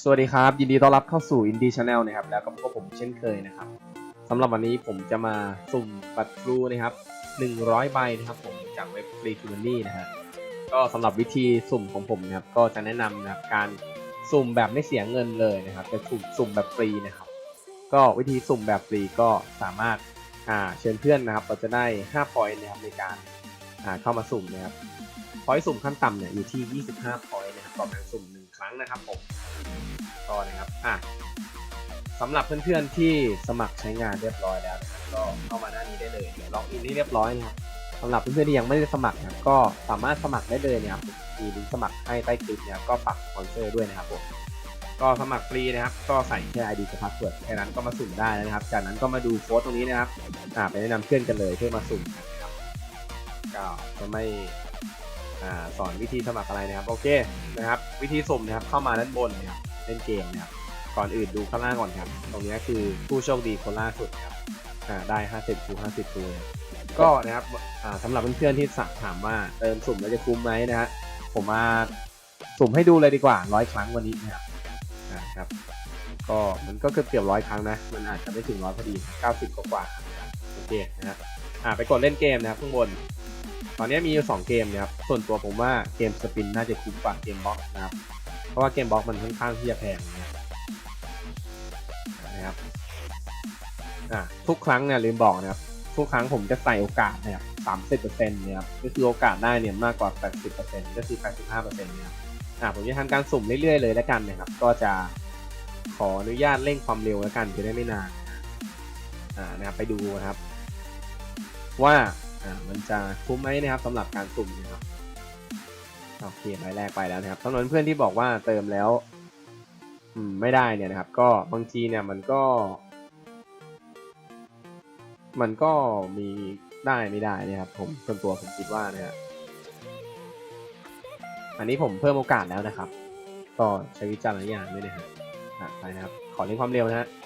สวัสดีครับ ยินดีต้อนรับเข้าสู่ Indie Channel นะครับ แล้วก็พบผมเช่นเคยนะครับสำหรับวันนี้ผมจะมาสุ่มบัตรฟลูนะครับ 100 ใบนะครับผมจากเว็บ Free to Money นะฮะก็สำหรับวิธีสุ่มของผมนะครับก็จะแนะนำนะครับการสุ่มแบบไม่เสียเงินเลยนะครับจะสุ่มสุ่มแบบฟรีนะครับ ก็วิธีสุ่มแบบฟรีก็สามารถอ่าเชิญเพื่อนนะครับเราจะได้5 point นะครับในการอ่าเข้ามาสุ่มนะครับ พอยสุ่มขั้นต่ำเนี่ยอยู่ที่ 25 point นะครับต่อการสุ่มหนึ่งครั้งนะครับผมก็นะครับอะสำหรับเพื่อนๆที่สมัครใช้งานเรียบร้อยแล้วนะครับก็เข้ามาหน้านี้ได้เลยเดี๋ยวล็อกอินให้เรียบร้อยนะครับสำหรับเพื่อนๆที่ยังไม่ได้สมัครนะครับก็สามารถสมัครได้เลยนะครับมีลิงก์สมัครให้ใต้คลิปนะครับก็ปักสปอนเซอร์ด้วยนะครับผมก็สมัครฟรีนะครับก็ใส่แค่ ID กับพาสเวิร์ดแค่นั้นก็มาสุ่มได้นะครับ จากนั้นก็มาดูโค้ดตรงนี้นะครับอ่าไปแนะนำเพื่อนกันเลยเพื่อมาสุ่มกันนะครับก็จะไม่ อ่าสอนวิธีสมัครอะไรนะครับโอเคนะครับ วิธีสุ่มนะครับเข้ามาด้านบนนะครับเล่นเกมนะครับก่อนอื่นดูข้างล่างก่อนครับ ตรงนี้คือผู้โชคดีคนล่าสุดครับอ่าได้ 50คู50ตัวก็นะครับอ่าสำหรับเพื่อนๆที่สักถามว่าเติมสุ่มแล้วจะคุ้มไหมนะฮะผมมาสุ่มให้ดูเลยดีกว่าร้อยครั้งวันนี้นะครับอ่าครับ ก็มันก็เกือบเกือบร้อยครั้งนะ มันอาจจะไม่ถึงร้อยพอดี 90 กว่าๆโอเคนะฮะอ่าไปกดเล่นเกมนะครับข้างบน ตอนนี้มีอยู่สองเกมนะครับ ส่วนตัวผมว่าเกมสปินน่าจะคุ้มกว่าเกมบล็อกนะครับ เพราะว่าเกมบล็อกมันค่อนข้างที่จะแพงนะครับอะทุกครั้งเนี่ยลืมบอกนะครับ ทุกครั้งผมจะใส่โอกาสนะครับสามสิบเปอร์เซ็นต์นะครับ ก็คือโอกาสได้เนี่ยมากกว่าแปดสิบเปอร์เซ็นต์ก็คือแปดสิบห้าเปอร์เซ็นต์นะครับอะผมจะทำการสุ่มเรื่อยๆเลยแล้วกันนะครับ ก็จะขออนุญาตเร่งความเร็วแล้วกันจะได้ไม่นาน อ่านะครับไปดูนะครับ ว่า อ่ามันจะคุ้มไหมนะครับสำหรับการสุ่มนะครับโอเคใบแรกไปแล้วนะครับสำหรับเพื่อนที่บอกว่าเติมแล้ว อืมไม่ได้เนี่ยนะครับ ก็บางทีเนี่ยมันก็ มันก็มีได้ไม่ได้นะครับ ผมส่วนตัวผมคิดว่านะฮะอันนี้ผมเพิ่มโอกาสแล้วนะครับ ก็ใช้วิจารณญาณด้วยนะฮะอะไปนะครับ ขอเร่งความเร็วนะฮะ「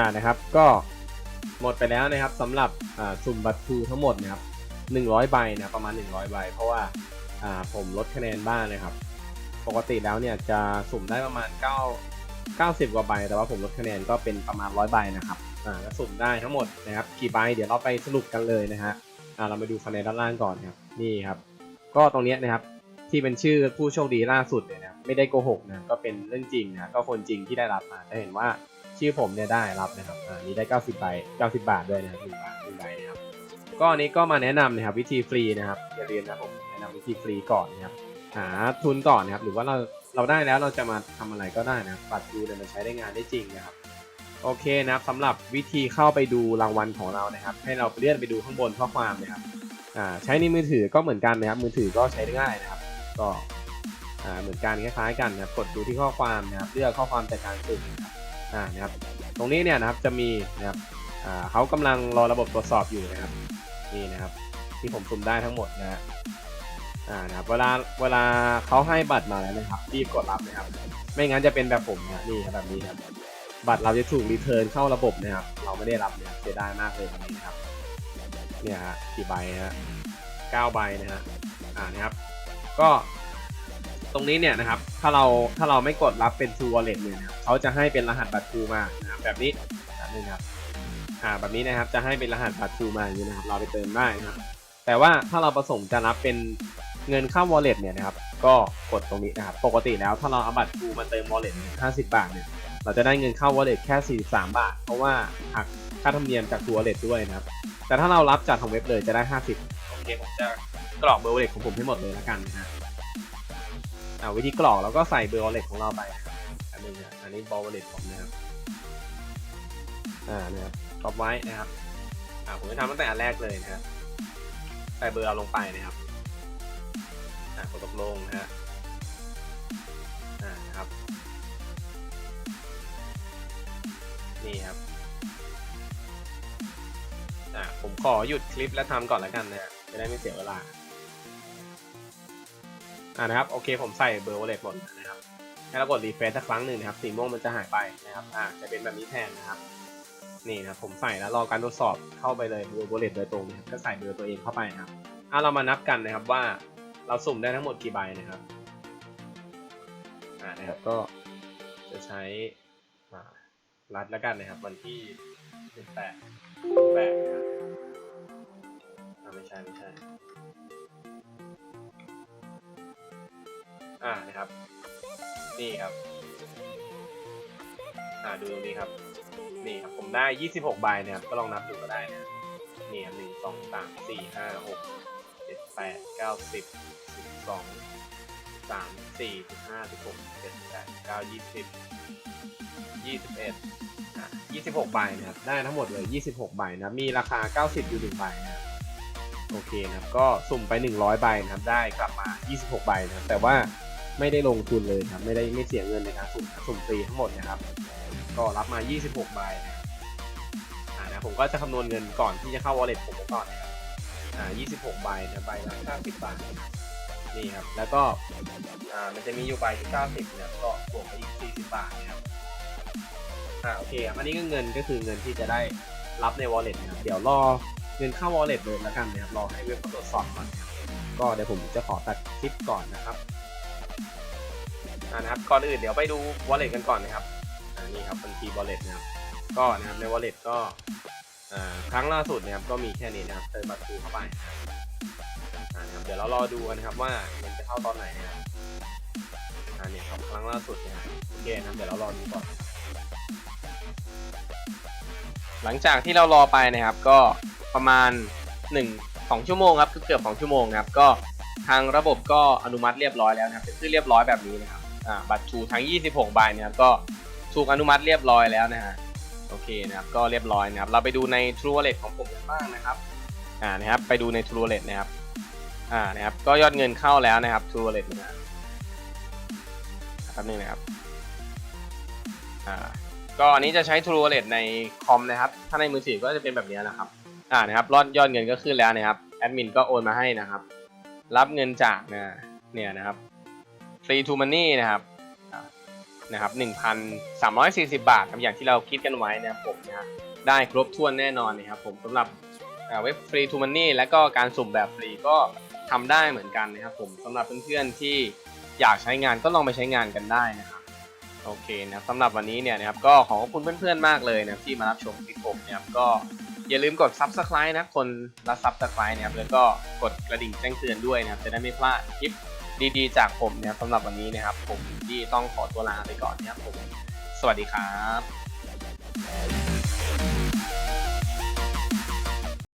อ่านะครับ ก็หมดไปแล้วนะครับสำหรับอ่าสุ่มบัตรทูทั้งหมดนะครับ100ใบนะประมาณ 100ใบเพราะว่าอ่าผมลดคะแนนบ้างนะครับ ปกติแล้วเนี่ยจะสุ่มได้ประมาณ 9 90 กว่าใบ แต่ว่าผมลดคะแนนก็เป็นประมาณ 100ใบนะครับอ่าก็สุ่มได้ทั้งหมดนะครับกี่ใบเดี๋ยวเราไปสรุปกันเลยนะฮะอ่าเรามาดูคะแนนด้านล่างก่อนครับนี่ครับ ก็ตรงนี้นะครับที่เป็นชื่อผู้โชคดีล่าสุดเนี่ยนะไม่ได้โกหกนะก็เป็นเรื่องจริงนะก็คนจริงที่ได้รับมาจะเห็นว่า ชื่อผมเนี่ยได้รับนะครับอ่านี้ได้ 90ใบ90 บาทด้วยนะครับหนึ่งบาทหนึ่งใบนะครับก็อันนี้ก็มาแนะนำนะครับวิธีฟรีนะครับอย่าลืมนะผมแนะนำวิธีฟรีก่อนนะครับหาทุนก่อนนะครับหรือว่าเราเราได้แล้วเราจะมาทำอะไรก็ได้นะครับบัตรดูเนี่ยมันใช้ได้งานได้จริงนะครับโอเคนะครับสำหรับวิธีเข้าไปดูรางวัลของเรานะครับ ให้เราเลื่อนไปดูข้างบนข้อความนะครับอ่าใช้ในมือถือก็เหมือนกันนะครับมือถือก็ใช้ได้ง่ายนะครับ ก็อ่าเหมือนกันคล้ายๆกันนะครับกดดูที่ข้อความนะครับเลือกข้อความจากการสุ่มนะครับ อ่านะครับตรงนี้เนี่ยนะครับจะมีนะครับอ่าเขากำลังรอระบบตรวจสอบอยู่นะครับนี่นะครับที่ผมสุ่มได้ทั้งหมดนะฮะอ่านะครับเวลาเวลาเขาให้บัตรมาแล้วนะครับรีบกดรับนะครับ ไม่งั้นจะเป็นแบบผมนะนี่ครับแบบนี้ครับบัตรเราจะถูกรีเทิร์นเข้าระบบนะครับเราไม่ได้รับเนี่ยเสียดายมากเลยตรงนี้นะครับเนี่ยฮะกี่ใบฮะเก้าใบนะฮะอ่านะครับก็ ตรงนี้เนี่ยนะครับ ถ้าเราถ้าเราไม่กดรับเป็น True Wallet เนี่ยเขาจะให้เป็นรหัสบัตร True มานะครับแบบนี้แบบนี้นะครับอ่าแบบนี้นะครับจะให้เป็นรหัสบัตร True มาอย่างนี้นะครับ เราไปเติมได้นะครับ แต่ว่าถ้าเราประสงค์จะรับเป็นเงินเข้า wallet เนี่ยนะครับ ก็กดตรงนี้นะครับ ปกติแล้วถ้าเราเอาบัตร True มาเติม wallet 50 บาทเนี่ยเราจะได้เงินเข้า wallet แค่ 43 บาท เพราะว่าหักค่าธรรมเนียมจากตัว wallet ด้วยนะครับ แต่ถ้าเรารับจากทางเว็บเลยจะได้ 50โอเคผมจะกรอกเบอร์ wallet ของผมให้หมดเลยแล้วกันนะ อ่าวิธีกรอกเราก็ใส่เบอร์ wallet ของเราไปอันนึงนะอันนี้เบอร์ wallet ผมนะครับอ่านะครับกรอบไว้นะครับอ่าผมจะทำตั้งแต่อันแรกเลยนะครับใส่เบอร์เราลงไปนะครับอ่ากดตกลงนะฮะอ่านะครับนี่ครับอะผมขอหยุดคลิปแล้วทำก่อนแล้วกันนะฮะจะได้ไม่เสียเวลา อ่านะครับโอเคผมใส่เบอร์ wallet หมดนะครับให้เรากดรีเฟรชสักครั้งหนึ่งนะครับสีม่วงมันจะหายไปนะครับอ่าจะเป็นแบบนี้แทนนะครับนี่นะผมใส่แล้วรอการทดสอบเข้าไปเลยเบอร์ wallet โดยตรงนะครับก็ใส่เบอร์ตัวเองเข้าไปนะครับอ่าเรามานับกันนะครับว่าเราสุ่มได้ทั้งหมดกี่ใบนะครับอ่านะครับก็จะใช้อ่ารัดแล้วกันนะครับวันที่สิบแปดแปดนะครับไม่ใช่ไม่ใช่ อ่านะครับ นี่ครับ อ่าดูตรงนี้ครับ นี่ครับผมได้ยี่สิบหกใบเนะครับ ก็ลองนับดูก็ได้นะนี่ครับหนึ่งสองสามสี่ห้าหกเจ็ดแปดเก้าสิบสิบสองสามสี่สิบห้าสิบหกเจ็ดแปดเก้ายี่สิบยี่สิบเอ็ดอะ26ใบนะครับ ได้ทั้งหมดเลย26ใบนะครับมีราคา90อยู่1ใบนะโอเคนะครับ ก็สุ่มไป100ใบนะครับ ได้กลับมา26ใบนะครับ แต่ว่า ไม่ได้ลงทุนเลยครับไม่ได้ไม่เสียเงินในการสุ่มสุ่มฟรีทั้งหมดนะครับ ก็รับมา 26ใบนะครับอ่านะผมก็จะคำนวณเงินก่อนที่จะเข้า wallet ผมก่อนนะครับอ่า26ใบนะใบละ90บาทนี่ครับแล้วก็อ่ามันจะมีอยู่ใบที่90เนี่ยก็บวกไปอีก40บาทนะครับอ่าโอเคอันนี้ก็เงินก็คือเงินที่จะได้รับใน wallet นะครับเดี๋ยวรอเงินเข้า wallet เลยแล้วกันนะครับรอให้เว็บเขาตรวจสอบก่อน ก็เดี๋ยวผมจะขอตัดคลิปก่อนนะครับ นะครับ ก่อนอื่นเดี๋ยวไปดู wallet กันก่อนนะครับอ่านี่ครับบัญชี wallet นะครับ ก็นะครับใน wallet ก็ครั้งล่าสุดนะครับก็มีแค่นี้นะครับเติมบัตรคูเข้าไปนะครับนะรบเดี๋ยวเรารอดูกันนะครับว่าเงินจะเข้าตอนไหนนะครับอ่าเนี่ครับครั้งล่าสุดนะครับโอเคนะเดี๋ยวเรารอดูก่อน หลังจากที่เรารอไปนะครับก็ประมาณ 1 2 ชั่วโมงครับคือเกือบ2ชั่วโมงนะครับก็ทางระบบก็อนุมัติเรียบร้อยแล้วนะครับเป็นที่เรียบร้อยแบบนี้นะครับ บัตรทูทั้ง 26 ใบเนี่ยครับก็ถูกอนุมัติเรียบร้อยแล้วนะฮะโอเคนะครับก็เรียบร้อยนะครับเราไปดูใน True Wallet ของผมกันบ้างนะครับอ่านะครับไปดูใน True Wallet นะครับอ่านะครับก็ยอดเงินเข้าแล้วนะครับ True Wallet นะครับครับนึงนะครับอ่าก็อันนี้จะใช้ True Wallet ในคอมนะครับ ถ้าในมือถือก็จะเป็นแบบนี้นะครับอ่านะครับยอดยอดเงินก็ขึ้นแล้วนะครับแอดมินก็โอนมาให้นะครับ รับเงินจากนะเนี่ยนะครับ Free to Money นะครับอ่านะครับ1,340 บาทครับอย่างที่เราคิดกันไว้นะครับผมนะได้ครบถ้วนแน่นอนนะครับผมสำหรับเว็บฟรีทูมันนี่และก็การสุ่มแบบฟรีก็ทำได้เหมือนกันนะครับผมสำหรับเพื่อนๆที่อยากใช้งานก็ลองไปใช้งานกันได้นะครับโอเคนะครับสำหรับวันนี้เนี่ยนะครับก็ขอขอบคุณเพื่อนๆมากเลยนะที่มารับชมคลิปผมนะครับก็อย่าลืมกด Subscribe นะคนละ Subscribe นะครับแล้วก็กดกระดิ่งแจ้งเตือนด้วยนะครับจะได้ไม่พลาดคลิป ดีๆ จากผมนะครับสำหรับวันนี้นะครับ ผมที่ต้องขอตัวลาไปก่อนนะครับผม สวัสดีครับ